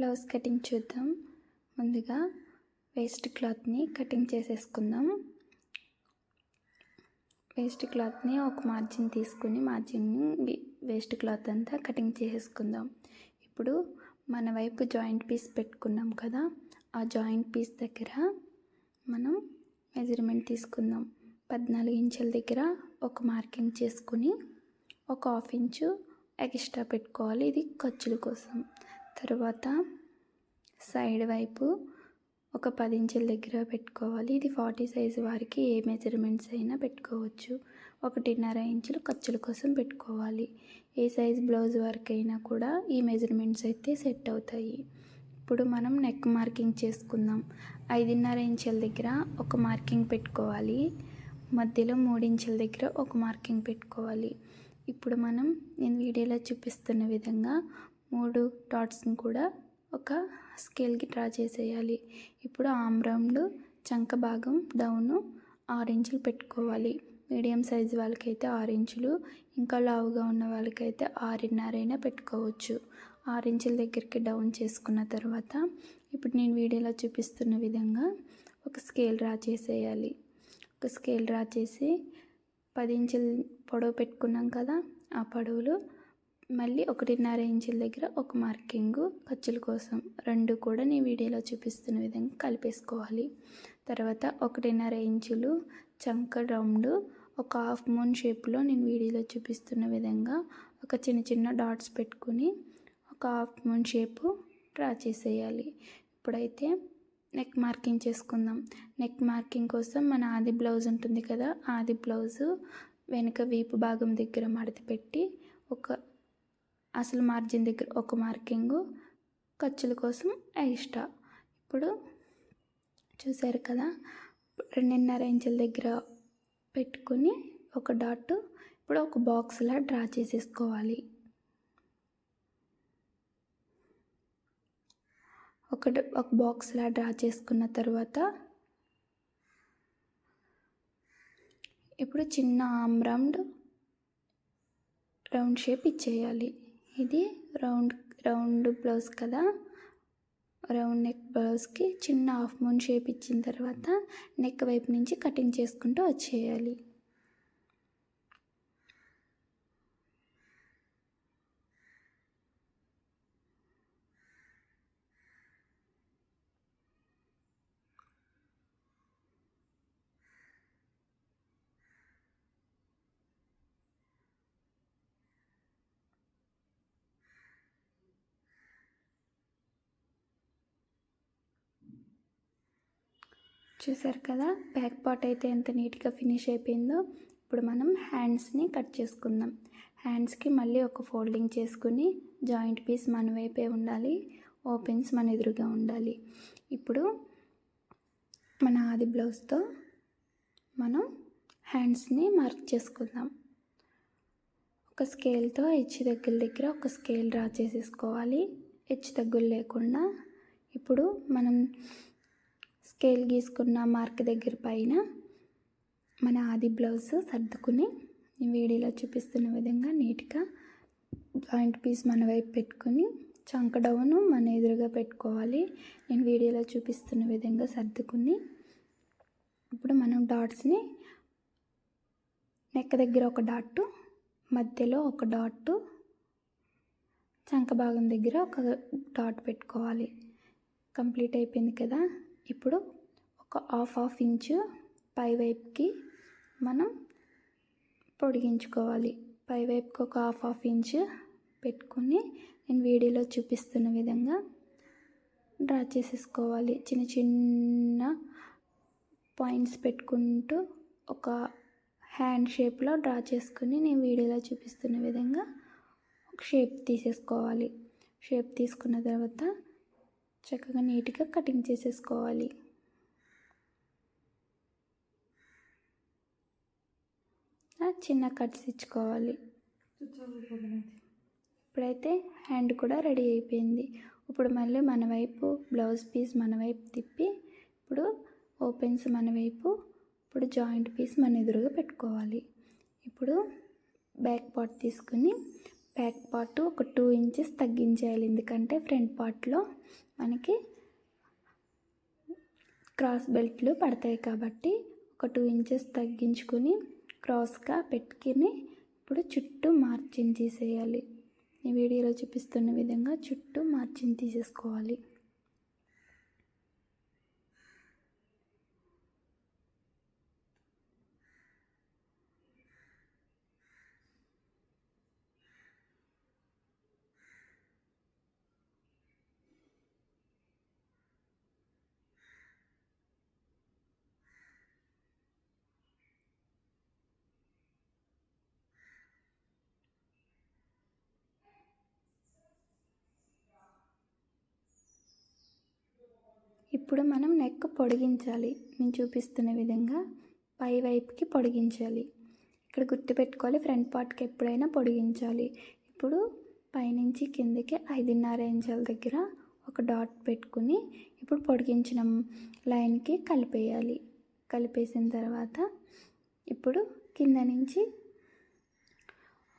Blouse cutting చూద్దాం. ముందుగా waste క్లాత్ని కటింగ్ చేసేసుకుందాం. వేస్ట్ క్లాత్ని ఒక మార్జిన్ తీసుకుని మార్జిన్ని వేస్ట్ క్లాత్ అంతా కటింగ్ చేసేసుకుందాం. ఇప్పుడు మన వైపు జాయింట్ పీస్ పెట్టుకున్నాం కదా ఆ జాయింట్ పీస్ దగ్గర మనం మెజర్మెంట్ తీసుకుందాం. పద్నాలుగు ఇంచుల దగ్గర ఒక మార్కింగ్ చేసుకుని ఒక హాఫ్ ఇంచు ఎక్స్ట్రా పెట్టుకోవాలి. ఇది ఖర్చుల కోసం. తర్వాత సైడ్ వైపు ఒక పది ఇంచుల దగ్గర పెట్టుకోవాలి. ఇది ఫార్టీ సైజు వారికి ఏ మెజర్మెంట్స్ అయినా పెట్టుకోవచ్చు. ఒకటిన్నర ఇంచులు ఖర్చుల కోసం పెట్టుకోవాలి. ఏ సైజ్ బ్లౌజ్ వరకు అయినా కూడా ఈ మెజర్మెంట్స్ అయితే సెట్ అవుతాయి. ఇప్పుడు మనం నెక్ మార్కింగ్ చేసుకుందాం. ఐదున్నర ఇంచుల దగ్గర ఒక మార్కింగ్ పెట్టుకోవాలి. మధ్యలో మూడు ఇంచుల దగ్గర ఒక మార్కింగ్ పెట్టుకోవాలి. ఇప్పుడు మనం నేను వీడియోలో చూపిస్తున్న విధంగా మూడు డాట్స్ని కూడా ఒక స్కేల్కి డ్రా చేసేయాలి. ఇప్పుడు ఆమ్ రౌండ్ చంక భాగం డౌన్ ఆరెంజ్లు పెట్టుకోవాలి. మీడియం సైజు వాళ్ళకైతే ఆరెంజ్లు ఇంకా లావుగా ఉన్న వాళ్ళకైతే ఆరున్నరైనా పెట్టుకోవచ్చు. ఆరు ఇంచుల దగ్గరికి డౌన్ చేసుకున్న తర్వాత ఇప్పుడు నేను వీడియోలో చూపిస్తున్న విధంగా ఒక స్కేల్ డ్రా చేసేయాలి. ఒక స్కేల్ డ్రా చేసి పది ఇంచులు పొడవు పెట్టుకున్నాం కదా ఆ పొడవులు మళ్ళీ ఒకటిన్నర ఇంచుల దగ్గర ఒక మార్కింగ్ ఖర్చుల కోసం రెండు కూడా నేను వీడియోలో చూపిస్తున్న విధంగా కలిపేసుకోవాలి. తర్వాత ఒకటిన్నర ఇంచులు చంక రౌండ్ ఒక హాఫ్ మూన్ షేప్లో నేను వీడియోలో చూపిస్తున్న విధంగా ఒక చిన్న చిన్న డాట్స్ పెట్టుకుని ఒక హాఫ్ మూన్ షేపు డ్రా చేసేయాలి. ఇప్పుడైతే నెక్ మార్కింగ్ చేసుకుందాం. నెక్ మార్కింగ్ కోసం మన ఆది బ్లౌజ్ ఉంటుంది కదా ఆది బ్లౌజు వెనుక వీపు భాగం దగ్గర మడత పెట్టి ఒక అసలు మార్జిన్ దగ్గర ఒక మార్కింగు ఖర్చుల కోసం ఎక్స్ట్రా. ఇప్పుడు చూసారు కదా రెండున్నర ఇంచుల దగ్గర పెట్టుకుని ఒక డాట్ ఇప్పుడు ఒక బాక్స్లా డ్రా చేసేసుకోవాలి. ఒక ఒక బాక్స్లా డ్రా చేసుకున్న తర్వాత ఇప్పుడు చిన్న ఆమ్ రౌండ్ రౌండ్ షేప్ ఇచ్చేయాలి. ఇది రౌండ్ రౌండ్ బ్లౌజ్ కదా? రౌండ్ నెక్ బ్లౌజ్కి చిన్న హాఫ్ మూన్ షేప్ ఇచ్చిన తర్వాత నెక్ వైపు నుంచి కటింగ్ చేసుకుంటూ వచ్చేయాలి. చూసారు కదా? బ్యాక్ పార్ట్ అయితే ఎంత నీట్గా ఫినిష్ అయిపోయిందో ఇప్పుడు మనం హ్యాండ్స్ని కట్ చేసుకుందాం. హ్యాండ్స్కి మళ్ళీ ఒక ఫోల్డింగ్ చేసుకుని జాయింట్ పీస్ మన వైపే ఉండాలి ఓపెన్స్ మన ఎదురుగా ఉండాలి. ఇప్పుడు మన ఆది బ్లౌజ్తో మనం హ్యాండ్స్ని మార్క్ చేసుకుందాం. ఒక స్కేల్తో హెచ్ దగ్గర దగ్గర ఒక స్కేల్ డ్రా చేసేసుకోవాలి. హెచ్ తగ్గులు లేకుండా ఇప్పుడు మనం స్కేల్ గీసుకున్న మార్క్ దగ్గర పైన మన ఆది బ్లౌజ్ సర్దుకుని వీడియోలో చూపిస్తున్న విధంగా నీట్గా జాయింట్ పీస్ మన వైపు పెట్టుకొని చంక డౌను మన ఎదురుగా పెట్టుకోవాలి. నేను వీడియోలో చూపిస్తున్న విధంగా సర్దుకుని ఇప్పుడు మనం డాట్స్ని నెక్ దగ్గర ఒక డాట్ మధ్యలో ఒక డాట్ చంక భాగం దగ్గర ఒక డాట్ పెట్టుకోవాలి. కంప్లీట్ అయిపోయింది కదా? ఇప్పుడు ఒక హాఫ్ హాఫ్ ఇంచు పై వైపుకి మనం పొడిగించుకోవాలి. పై వైపుకి ఒక హాఫ్ హాఫ్ ఇంచు పెట్టుకొని నేను వీడియోలో చూపిస్తున్న విధంగా డ్రా చేసేసుకోవాలి. చిన్న చిన్న పాయింట్స్ పెట్టుకుంటూ ఒక హ్యాండ్ షేప్లో డ్రా చేసుకుని నేను వీడియోలో చూపిస్తున్న విధంగా ఒక షేప్ తీసేసుకోవాలి. షేప్ తీసుకున్న తర్వాత చక్కగా నీట్గా కటింగ్ చేసేసుకోవాలి. చిన్న కట్స్ ఇచ్చుకోవాలి. ఇప్పుడైతే హ్యాండ్ కూడా రెడీ అయిపోయింది. ఇప్పుడు మళ్ళీ మన వైపు బ్లౌజ్ పీస్ మన వైపు తిప్పి ఇప్పుడు ఓపెన్స్ మన వైపు ఇప్పుడు జాయింట్ పీస్ మన ఎదురుగా పెట్టుకోవాలి. ఇప్పుడు బ్యాక్ పార్ట్ తీసుకుని బ్యాక్ పార్ట్ ఒక టూ ఇంచెస్ తగ్గించేయాలి. ఎందుకంటే ఫ్రంట్ పార్ట్లో మనకి క్రాస్ బెల్ట్లు పడతాయి కాబట్టి ఒక టూ ఇంచెస్ తగ్గించుకొని క్రాస్గా పెట్టుకుని ఇప్పుడు చుట్టూ మార్జిన్ తీసేయాలి. ఈ వీడియోలో చూపిస్తున్న విధంగా చుట్టూ మార్జిన్ తీసేసుకోవాలి. ఇప్పుడు మనం నెక్ పొడిగించాలి. నేను చూపిస్తున్న విధంగా పై వైపుకి పొడిగించాలి. ఇక్కడ గుర్తుపెట్టుకోవాలి ఫ్రంట్ పార్ట్కి ఎప్పుడైనా పొడిగించాలి. ఇప్పుడు పైనుంచి కిందకి ఐదున్నర ఇంచుల దగ్గర ఒక డాట్ పెట్టుకుని ఇప్పుడు పొడిగించిన లైన్కి కలిపేయాలి. కలిపేసిన తర్వాత ఇప్పుడు కింద నుంచి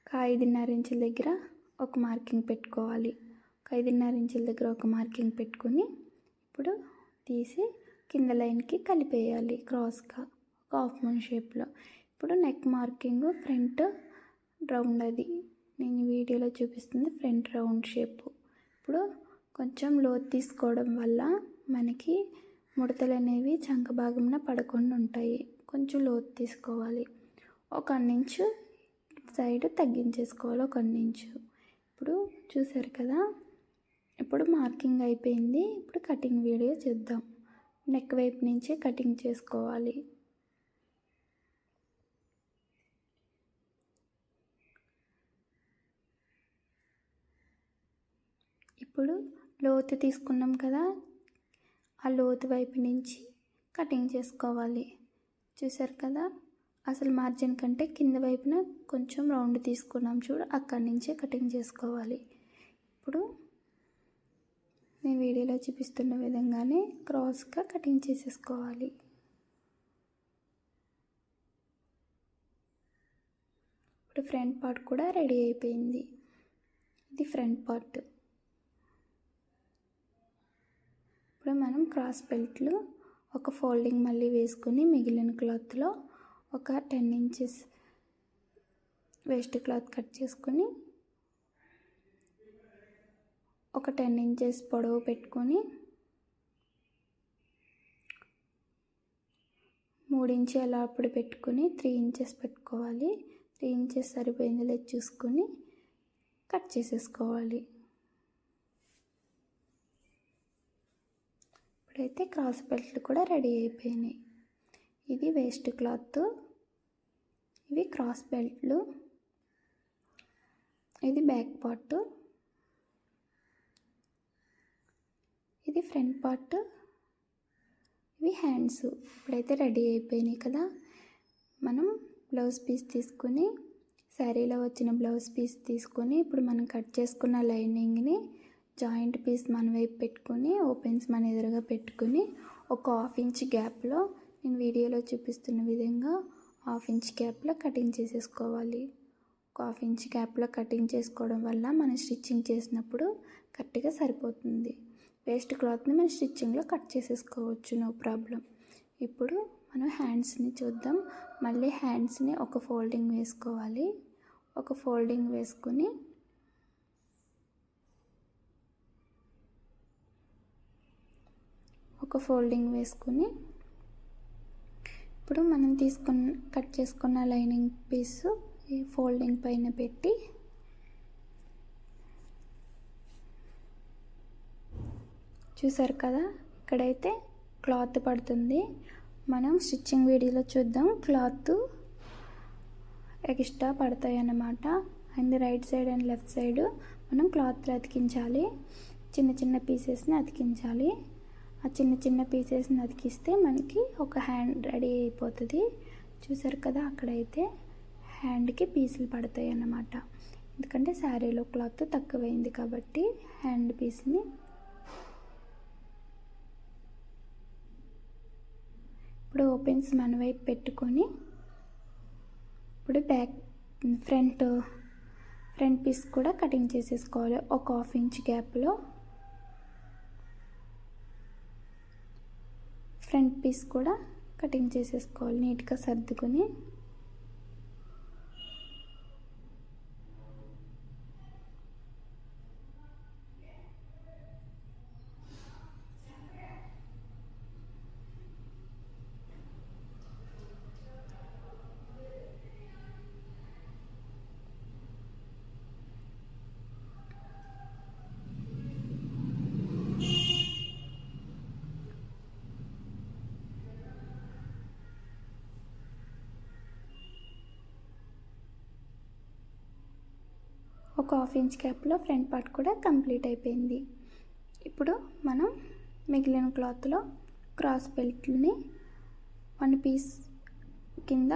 ఒక ఐదున్నర ఇంచుల దగ్గర ఒక మార్కింగ్ పెట్టుకోవాలి. ఒక ఐదున్నర ఇంచుల దగ్గర ఒక మార్కింగ్ పెట్టుకుని ఇప్పుడు తీసి కింద లైన్కి కలిపేయాలి క్రాస్గా ఒక హాఫ్ మూన్ షేప్లో. ఇప్పుడు నెక్ మార్కింగ్ ఫ్రంట్ రౌండ్ అది. నేను వీడియోలో చూపిస్తుంది ఫ్రంట్ రౌండ్ షేప్. ఇప్పుడు కొంచెం లోతు తీసుకోవడం వల్ల మనకి ముడతలు అనేవి చంక భాగంన పడకుండా ఉంటాయి. కొంచెం లోతు తీసుకోవాలి. ఒక ఇంచు సైడ్ తగ్గించేసుకోవాలి ఒక ఇంచు ఇప్పుడు చూసారు కదా ఇప్పుడు మార్కింగ్ అయిపోయింది. ఇప్పుడు కటింగ్ వీడియో చేద్దాం. నెక్ వైపు నుంచే కటింగ్ చేసుకోవాలి. ఇప్పుడు లోతు తీసుకున్నాం కదా. ఆ లోతు వైపు నుంచి కటింగ్ చేసుకోవాలి. చూసారు కదా? అసలు మార్జిన్ కంటే కింద వైపున కొంచెం రౌండ్ తీసుకున్నాం చూడు. అక్కడి నుంచే కటింగ్ చేసుకోవాలి. ఇప్పుడు నేను వీడియోలో చూపిస్తున్న విధంగానే క్రాస్గా కటింగ్ చేసేసుకోవాలి. ఇప్పుడు ఫ్రంట్ పార్ట్ కూడా రెడీ అయిపోయింది. ఇది ఫ్రంట్ పార్ట్. ఇప్పుడు మనం క్రాస్ బెల్ట్లు ఒక ఫోల్డింగ్ మళ్ళీ వేసుకుని మిగిలిన క్లాత్లో ఒక ten inches waste cloth cut చేసుకొని ఒక టెన్ ఇంచెస్ పొడవు పెట్టుకొని మూడు ఇంచు అలా అప్పుడు పెట్టుకుని త్రీ ఇంచెస్ పెట్టుకోవాలి. త్రీ ఇంచెస్ సరిపోయింది లేదు చూసుకొని కట్ చేసేసుకోవాలి. ఇప్పుడైతే క్రాస్ బెల్ట్లు కూడా రెడీ అయిపోయినాయి. ఇది వేస్ట్ క్లాత్. ఇవి క్రాస్ బెల్ట్లు. ఇది బ్యాక్ పార్ట్. ఇది ఫ్రంట్ పార్ట్ ఇవి హ్యాండ్స్. ఇప్పుడైతే రెడీ అయిపోయినాయి కదా. మనం బ్లౌజ్ పీస్ తీసుకుని శారీలో వచ్చిన బ్లౌజ్ పీస్ తీసుకొని ఇప్పుడు మనం కట్ చేసుకున్న లైనింగ్ని జాయింట్ పీస్ మన వైపు పెట్టుకొని ఓపెన్స్ మన ఎదురుగా పెట్టుకుని ఒక హాఫ్ ఇంచ్ గ్యాప్లో నేను వీడియోలో చూపిస్తున్న విధంగా హాఫ్ ఇంచ్ గ్యాప్లో కటింగ్ చేసేసుకోవాలి. ఒక హాఫ్ ఇంచ్ గ్యాప్లో కటింగ్ చేసుకోవడం వల్ల మనం స్టిచ్చింగ్ చేసినప్పుడు కరెక్ట్గా సరిపోతుంది. వేస్ట్ క్లాత్ని మనం స్టిచ్చింగ్లో కట్ చేసేసుకోవచ్చు నో ప్రాబ్లం. ఇప్పుడు మనం హ్యాండ్స్ని చూద్దాం. మళ్ళీ హ్యాండ్స్ని ఒక ఫోల్డింగ్ వేసుకోవాలి. ఒక ఫోల్డింగ్ వేసుకుని ఒక ఫోల్డింగ్ వేసుకుని ఇప్పుడు మనం తీసుకున్న కట్ చేసుకున్న లైనింగ్ పీస్ ఈ ఫోల్డింగ్ పైన పెట్టి చూసారు కదా? ఇక్కడైతే క్లాత్ పడుతుంది. మనం స్టిచ్చింగ్ వీడియోలో చూద్దాం. క్లాత్ ఎక్స్ట్రా పడతాయి అన్నమాట and right side and left side మనం క్లాత్ అతికించాలి. చిన్న చిన్న పీసెస్ని అతికించాలి. ఆ చిన్న చిన్న పీసెస్ని అతికిస్తే మనకి ఒక హ్యాండ్ రెడీ అయిపోతుంది. చూసారు కదా? అక్కడైతే హ్యాండ్కి పీసులు పడతాయి అన్నమాట ఎందుకంటే శారీలో క్లాత్ తక్కువైంది కాబట్టి హ్యాండ్ పీస్ని ఇప్పుడు ఓపెన్స్ మన వైపు పెట్టుకొని ఇప్పుడు బ్యాక్ ఫ్రంట్ ఫ్రంట్ పీస్ కూడా కటింగ్ చేసేసుకోవాలి. ఒక హాఫ్ ఇంచ్ గ్యాప్లో ఫ్రంట్ పీస్ కూడా కటింగ్ చేసేసుకోవాలి. నీట్గా సర్దుకొని. ఒక హాఫ్ ఇంచ్ క్యాప్లో ఫ్రంట్ పార్ట్ కూడా కంప్లీట్ అయిపోయింది. ఇప్పుడు మనం మిగిలిన క్లాత్లో క్రాస్ బెల్ట్ని వన్ పీస్ కింద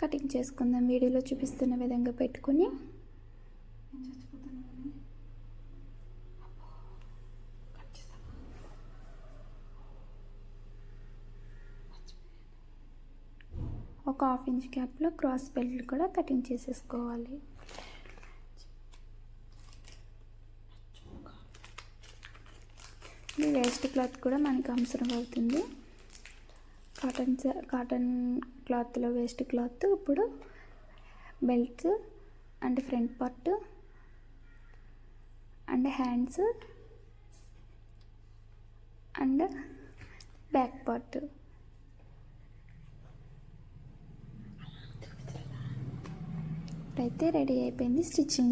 కటింగ్ చేసుకుందాం. వీడియోలో చూపిస్తున్న విధంగా పెట్టుకుని. ఒక హాఫ్ ఇంచ్ క్యాప్లో క్రాస్ బెల్ట్ కూడా కటింగ్ చేసేసుకోవాలి. ఈ వేస్ట్ క్లాత్ కూడా మనకి అవసరం అవుతుంది. కాటన్ కాటన్ క్లాత్లో వేస్ట్ క్లాత్ ఇప్పుడు belts and front part and hands and back part అయితే రెడీ అయిపోయింది స్టిచ్చింగ్